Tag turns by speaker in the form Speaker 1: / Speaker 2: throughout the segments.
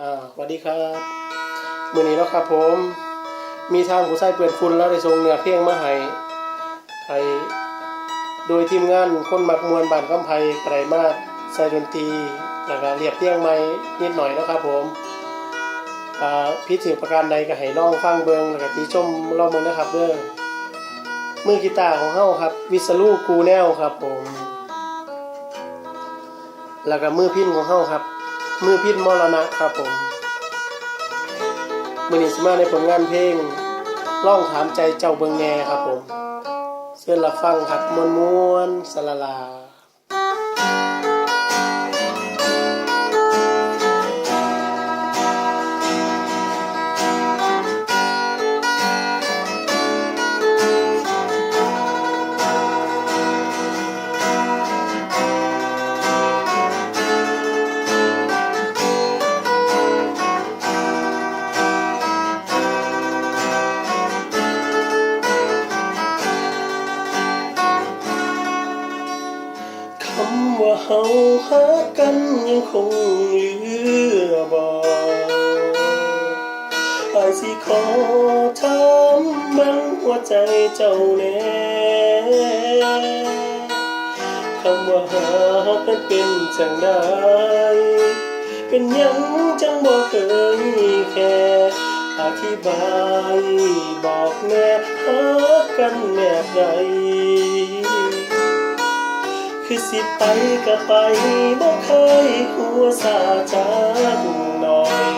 Speaker 1: อ่าสวัสดีครับมื่อนี้เนาะครับผม มีทางผู้ใช้เปลี่ยนฝุ่นแล้วได้ส่งเนื้อเพลงมาให้ให้โดยทีมงานคนมักมวลบานกำไพไกรมาศใส่ดนตรีแล้วก็เรียบเรียงไม้นิดหน่อยนะครับผมอ่าพิธีประการใดก็ให้ลองฟังเบิงแล้วก็ติชมลองเบิงนะครับเด้อมือกีตาร์ของเฮาครับ วิสลูกูแนวครับผม แล้วก็มือพินของเฮาครับ มือพิษมรณะครับผมมือนิสมาในผลงานเพลงล่องถามใจเจ้าเบิงแงครับผม เสื้อรับฟังครับมวนมวนสลาลา เฮาหากันยังคงเหลือบ่อายสิขอถามบังหัวใจเจ้าแน่คำว่าหากันเป็นจังไดเป็นยังจังบ่เคยแค่อธิบายบอกแน่หากันแบบใด คือสิไปก็ไปบ่เคยหัวสาจักหน่อย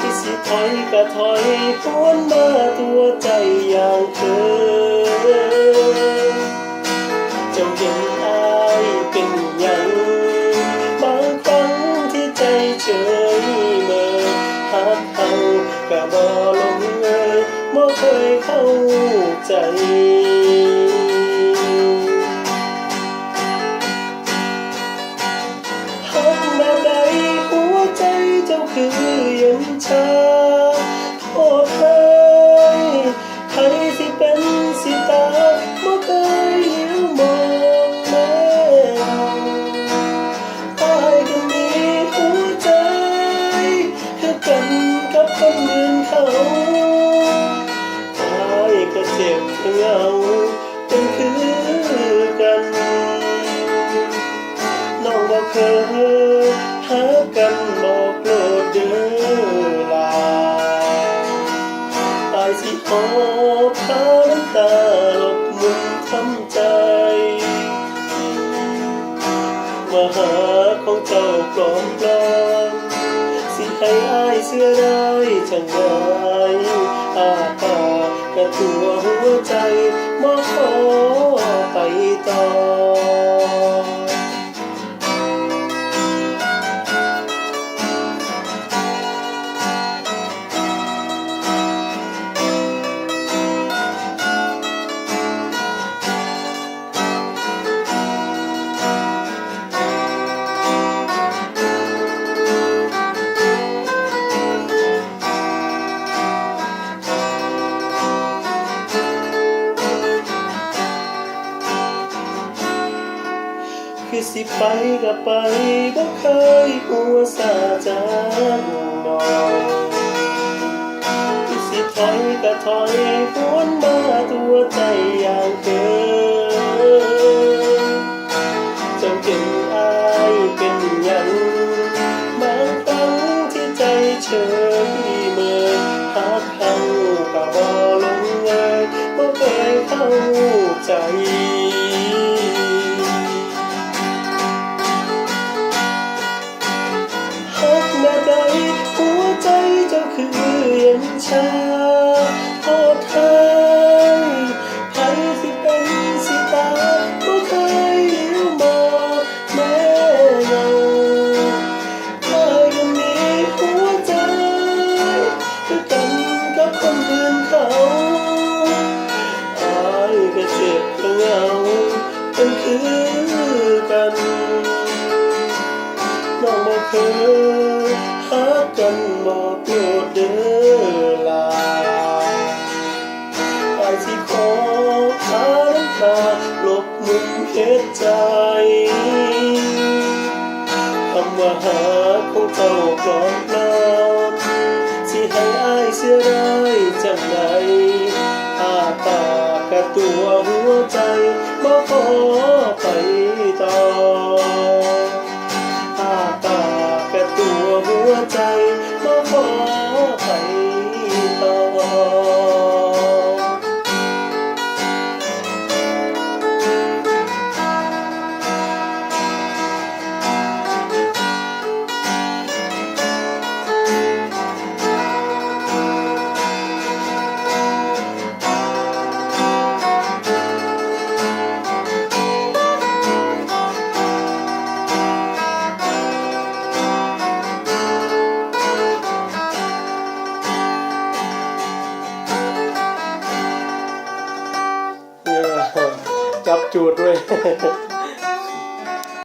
Speaker 1: คือสิถอยก็ถอยหวนมาตัวใจอย่างเคยเจ้าเห็นอายเป็นยังบางครั้งที่ใจเฉยเมื่อหักเขาก็บ่ลงเอยบ่เคยเข้าใจ เจ้า ของเจ้าปลอมปลอมสิให้อายเสื้อได้จังไรอาปากกระตัวหัวใจมาขอไปต่อ ไปก็ไปบ่เคยหัวสาจันนอนที่สิถอยก็ถอยหวนมาตัวใจอย่างเคย เมุมเฮ็ดใจคำว่าหาของเจ้ากลอบน้ำสิให้อายเสียรา จูดด้วย